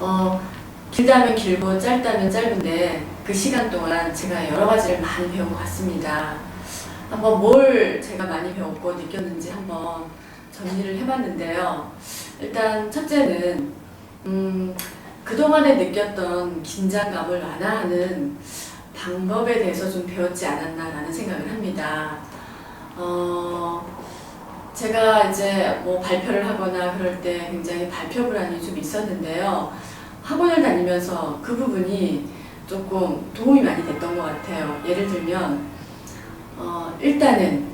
어, 길다면 길고 짧다면 짧은데 그 시간 동안 제가 여러 가지를 많이 배운 것 같습니다. 한번 뭘 제가 많이 배웠고 느꼈는지 한번 정리를 해봤는데요. 일단 첫째는 음, 그동안에 느꼈던 긴장감을 완화하는 방법에 대해서 좀 배웠지 않았나라는 생각을 합니다. 어, 제가 이제 뭐 발표를 하거나 그럴 때 굉장히 발표 불안이 좀 있었는데요. 학원을 다니면서 그 부분이 조금 도움이 많이 됐던 것 같아요. 예를 들면, 어, 일단은,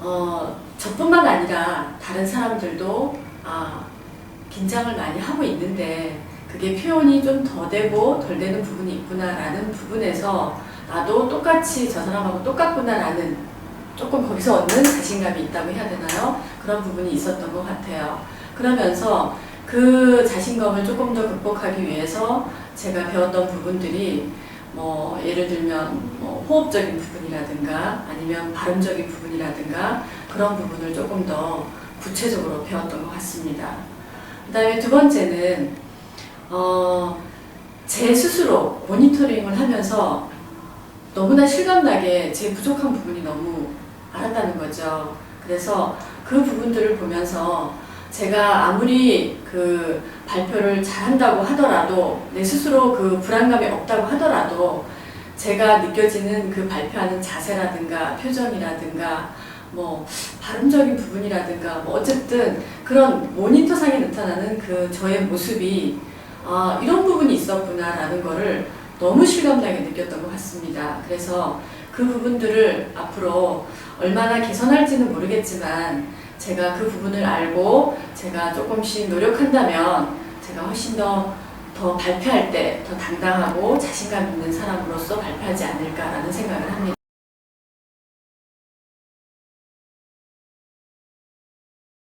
어, 저뿐만 아니라 다른 사람들도, 아, 긴장을 많이 하고 있는데, 그게 표현이 좀 더 되고 덜 되는 부분이 있구나라는 부분에서 나도 똑같이 저 사람하고 똑같구나라는 조금 거기서 얻는 자신감이 있다고 해야 되나요? 그런 부분이 있었던 것 같아요. 그러면서 그 자신감을 조금 더 극복하기 위해서 제가 배웠던 부분들이 뭐 예를 들면 뭐 호흡적인 부분이라든가 아니면 발음적인 부분이라든가 그런 부분을 조금 더 구체적으로 배웠던 것 같습니다. 그 다음에 두 번째는 어, 제 스스로 모니터링을 하면서 너무나 실감나게 제 부족한 부분이 너무 알았다는 거죠. 그래서 그 부분들을 보면서 제가 아무리 그 발표를 잘한다고 하더라도 내 스스로 그 불안감이 없다고 하더라도 제가 느껴지는 그 발표하는 자세라든가 표정이라든가 뭐 발음적인 부분이라든가 뭐 어쨌든 그런 모니터상에 나타나는 그 저의 모습이 아 이런 부분이 있었구나라는 거를 너무 실감나게 느꼈던 것 같습니다. 그래서 그 부분들을 앞으로 얼마나 개선할지는 모르겠지만 제가 그 부분을 알고 제가 조금씩 노력한다면 제가 훨씬 더, 더 발표할 때 더 당당하고 자신감 있는 사람으로서 발표하지 않을까라는 생각을 합니다.